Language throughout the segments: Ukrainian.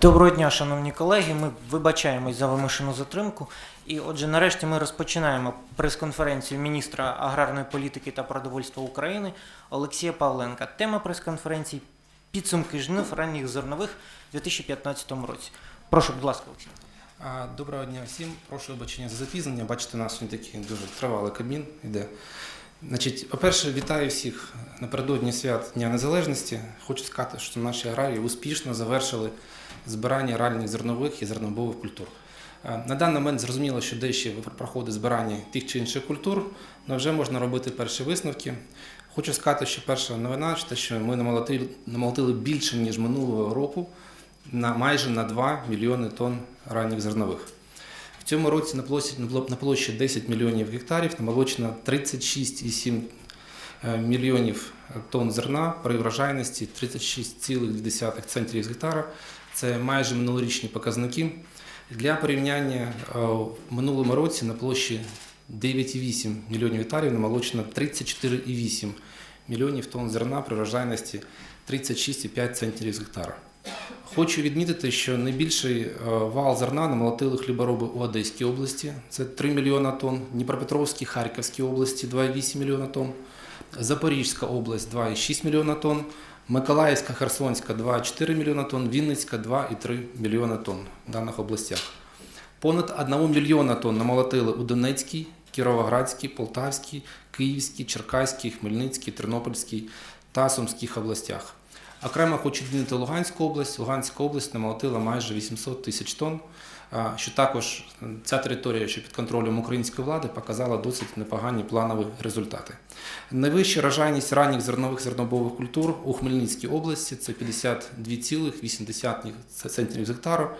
Доброго дня, шановні колеги. Ми вибачаємось за вимушену затримку. І отже, нарешті ми розпочинаємо прес-конференцію міністра аграрної політики та продовольства України Олексія Павленка. Тема прес-конференції підсумки жнив ранніх зернових у 2015 році. Прошу, будь ласка, Олексій. Доброго дня всім. Прошу вибачення за запізнення. Бачите, у нас сьогодні такий дуже тривалий кабін іде. Значить, по-перше, вітаю всіх напередодні свят Дня Незалежності. Хочу сказати, що наші аграрії успішно завершили збирання ранніх зернових і зернобових культур. Е, На даний момент зрозуміло, що дещо проходить збирання тих чи інших культур, але вже можна робити перші висновки. Хочу сказати, що перша новина те, що ми намолотили, намолотили більше, ніж минулого року, на майже на 2 мільйони тонн ранніх зернових. В цьому році на площі, на площі 10 мільйонів гектарів намолочено 36,7 е, мільйонів тонн зерна при врожайності 36,2 центрів з гектара. Це майже минулорічні показники. Для порівняння е, в минулому році на площі 9,8 мільйонів гектарів намолочено 34,8 мільйонів тонн зерна при врожайності 36,5 центнерів з гектара. Хочу відмітити, що найбільший е, вал зерна намолотили хлібороби у Одеській області, це 3 мільйона тонн, Дніпропетровській, Харківській області 2,8 мільйона тонн, Запорізька область 2,6 мільйона тонн, Миколаївська, Херсонська 2,4 мільйона тонн, Вінницька 2,3 мільйона тонн в даних областях. Понад 1 мільйона тонн намолотили у Донецькій, Кіровоградській, Полтавській, Київській, Черкаській, Хмельницькій, Тернопільській та Сумських областях. Окремо хочу відмінити Луганську область. Луганська область намолотила майже 800 тисяч тонн, що також ця територія, що під контролем української влади, показала досить непогані планові результати. Найвища рожайність ранніх зернових зернобових культур у Хмельницькій області це 52,8 центрів з гектару,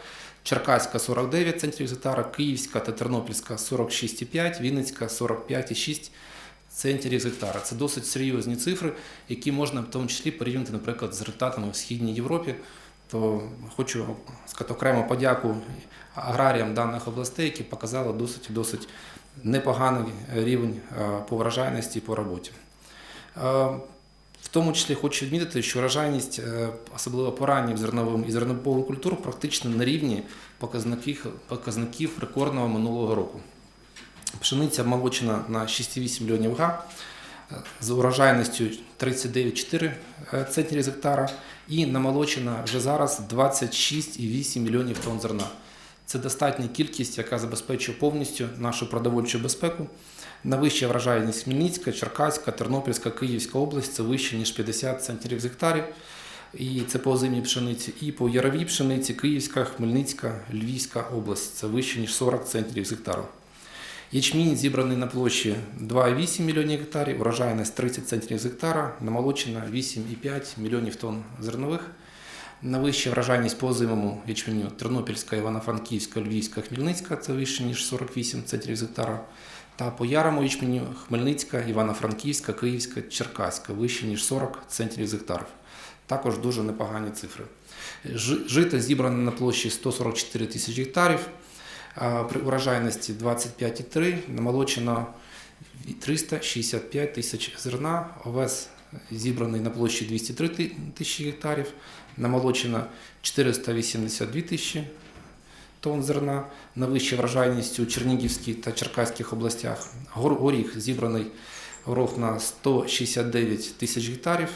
Черкаська 49 центрів гектара, Київська та Тернопільська 46,5, Вінницька 45,6 центрів з гектара. Це досить серйозні цифри, які можна в тому числі порівняти, наприклад, з результатами в Східній Європі. То хочу сказати окремо подяку аграріям даних областей, які показали досить досить непоганий рівень е, по врожайності і по роботі. Е, В тому числі хочу відмітити, що врожайність, е, особливо по зерновим і зернобовим культур, практично на рівні показників, показників рекордного минулого року. Пшениця молочена на 6,8 мільйонів га з урожайністю 39,4 е, центнерів з гектара і намолочена вже зараз 26,8 мільйонів тонн зерна. Це достатня кількість, яка забезпечує повністю нашу продовольчу безпеку. Найвища врожайність Хмельницька, Черкаська, Тернопільська, Київська область це вище, ніж 50 центнерів з гектарів. І це по озимій пшениці, і по яровій пшениці Київська, Хмельницька, Львівська область це вище, ніж 40 центнерів з гектару. Ячмінь зібраний на площі 2,8 мільйонів гектарів, урожайність 30 центнерів з гектара, намолочена 8,5 мільйонів тонн зернових. Найвища врожайність по озимому ячменю Тернопільська, Івано-Франківська, Львівська, Хмельницька це вище, ніж 48 центрів з гектара. Та по ярому ячменю Хмельницька, Івано-Франківська, Київська, Черкаська вище, ніж 40 центрів з гектарів. Також дуже непогані цифри. Жи- Жито зібрано на площі 144 тисячі гектарів, при урожайності 25,3 намолочено 365 тисяч зерна, овес зібраний на площі 203 тисячі гектарів, намолочено 482 тисячі тонн зерна, найвища врожайність у Чернігівській та Черкаських областях. Горіх зібраний горох на 169 тисяч гектарів,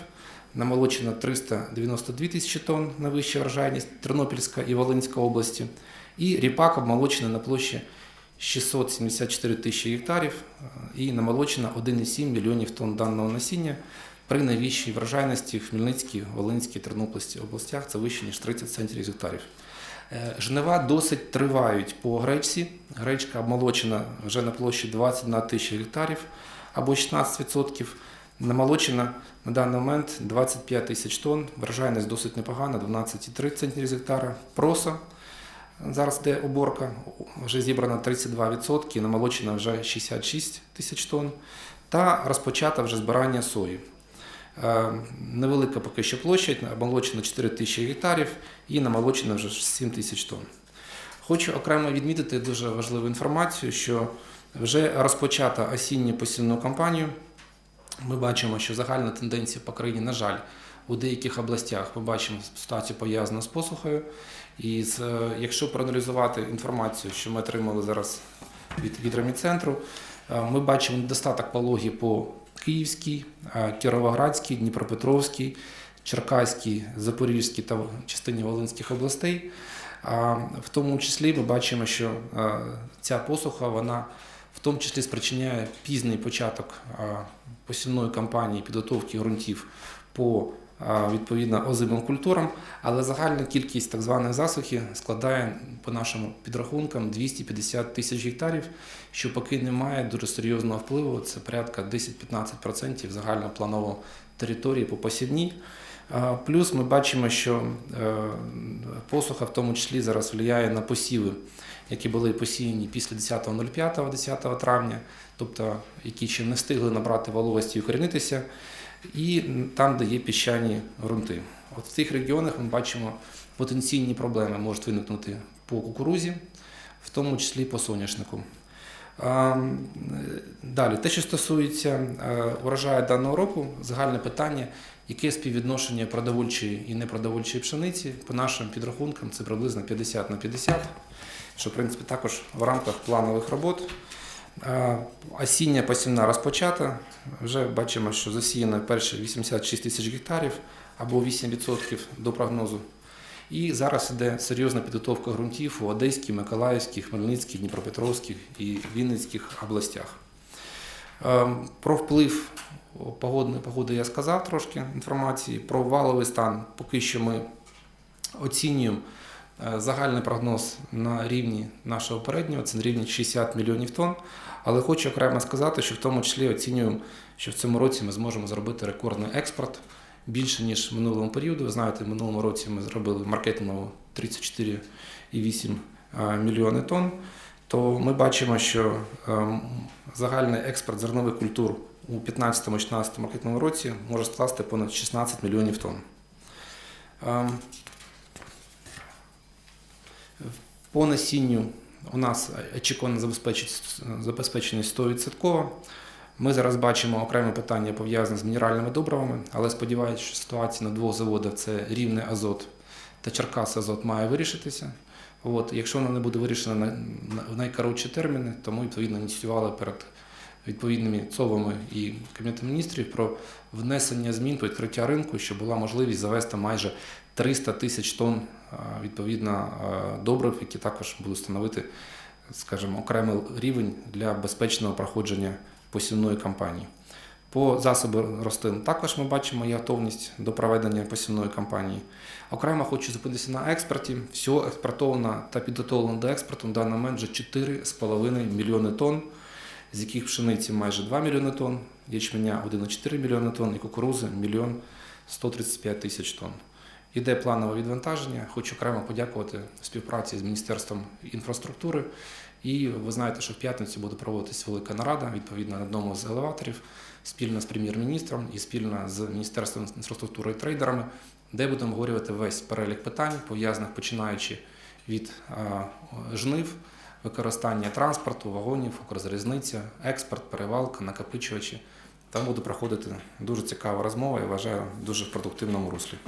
намолочено 392 тисячі тонн, найвища врожайність Тернопільська і Волинська області. І ріпак обмолочений на площі 674 тисячі гектарів е, і намолочено 1,7 мільйонів тонн даного насіння при найвищій врожайності в Хмельницькій, Волинській, Тернопільській областях це вище, ніж 30 центнерів з гектарів. Е, Жнива досить тривають по гречці. Гречка обмолочена вже на площі 21 тисяча гектарів або 16%. Намолочена на даний момент 25 тисяч тонн. Врожайність досить непогана, 12,3 центнерів з гектара. Проса Зараз йде оборка, вже зібрано 32%, намолочена вже 66 тисяч тонн, та розпочато вже збирання сої. Е, Невелика поки що площадь, обмолочено 4 тисячі гектарів і намолочено вже 7 тисяч тонн. Хочу окремо відмітити дуже важливу інформацію, що вже розпочата осінню посівну кампанію. Ми бачимо, що загальна тенденція по країні, на жаль, у деяких областях ми бачимо ситуацію пов'язану з посухою. І з, е, якщо проаналізувати інформацію, що ми отримали зараз від гідроміцентру, е, ми бачимо недостаток пологі по Київській, е, Кіровоградській, Дніпропетровській, Черкаській, Запорізькій та частині Волинських областей. В тому числі ми бачимо, що ця посуха вона тому числі спричиняє пізній початок посівної кампанії підготовки ґрунтів по відповідно озимим культурам, але загальна кількість так званих засухи складає по нашим підрахункам 250 тисяч гектарів, що поки не має дуже серйозного впливу. Це порядка 10-15% загальнопланової території по посівній. Плюс ми бачимо, що е, посуха в тому числі зараз впливає на посіви, які були посіяні після 10.05, 10 травня, тобто які ще не встигли набрати вологості і укорінитися, і там, де є піщані ґрунти. От в цих регіонах ми бачимо потенційні проблеми можуть виникнути по кукурузі, в тому числі по соняшнику. Далі, те, що стосується е, урожаю даного року, загальне питання, яке співвідношення продовольчої і непродовольчої пшениці, по нашим підрахункам, це приблизно 50 на 50, що в принципі також в рамках планових робот. Е, Осіння посівна розпочата. Вже бачимо, що засіяно перші 86 тисяч гектарів або 8% до прогнозу. І зараз іде серйозна підготовка ґрунтів у Одеській, Миколаївській, Хмельницькій, Дніпропетровській і Вінницьких областях. Ем, Про вплив погодної погоди я сказав трошки інформації. Про валовий стан поки що ми оцінюємо е, загальний прогноз на рівні нашого переднього, це на рівні 60 мільйонів тонн. Але хочу окремо сказати, що в тому числі оцінюємо, що в цьому році ми зможемо зробити рекордний експорт більше, ніж в минулому періоді. Ви знаєте, в минулому році ми зробили маркетингово 34,8 е, мільйони тонн. То ми бачимо, що загальний експорт зернових культур у 15-16 маркетному році може скласти понад 16 мільйонів тонн. По насінню у нас очікувано забезпеченість 100%. Ми зараз бачимо окреме питання пов'язане з мінеральними добривами, але сподіваюся, що ситуація на двох заводах це рівний азот та Черкас азот має вирішитися. От, якщо вона не буде вирішена на, на, в найкоротші терміни, то ми відповідно ініціювали перед відповідними ЦОВами і Кабінетом міністрів про внесення змін по відкриття ринку, щоб була можливість завести майже 300 тисяч тонн відповідно добрив, які також будуть становити, скажімо, окремий рівень для безпечного проходження посівної кампанії. По засобу рослин також ми бачимо є готовність до проведення посівної кампанії. Окремо хочу зупинитися на експорті. Всього експортовано та підготовлено до експорту на даний момент вже 4,5 мільйони тонн, з яких пшениці майже 2 мільйони тонн, ячменя 1,4 мільйони тонн і кукурузи 1 мільйон 135 тисяч тонн. Іде планове відвантаження. Хочу окремо подякувати співпраці з Міністерством інфраструктури. І ви знаєте, що в п'ятницю буде проводитись велика нарада відповідно на одному з елеваторів спільно з прем'єр-міністром і спільно з Міністерством інфраструктури і трейдерами, де будемо обговорювати весь перелік питань, пов'язаних починаючи від жнив, використання транспорту, вагонів, Укрзалізниця, експорт, перевалка, накопичувачі. Там буде проходити дуже цікава розмова і вважаю дуже в продуктивному руслі.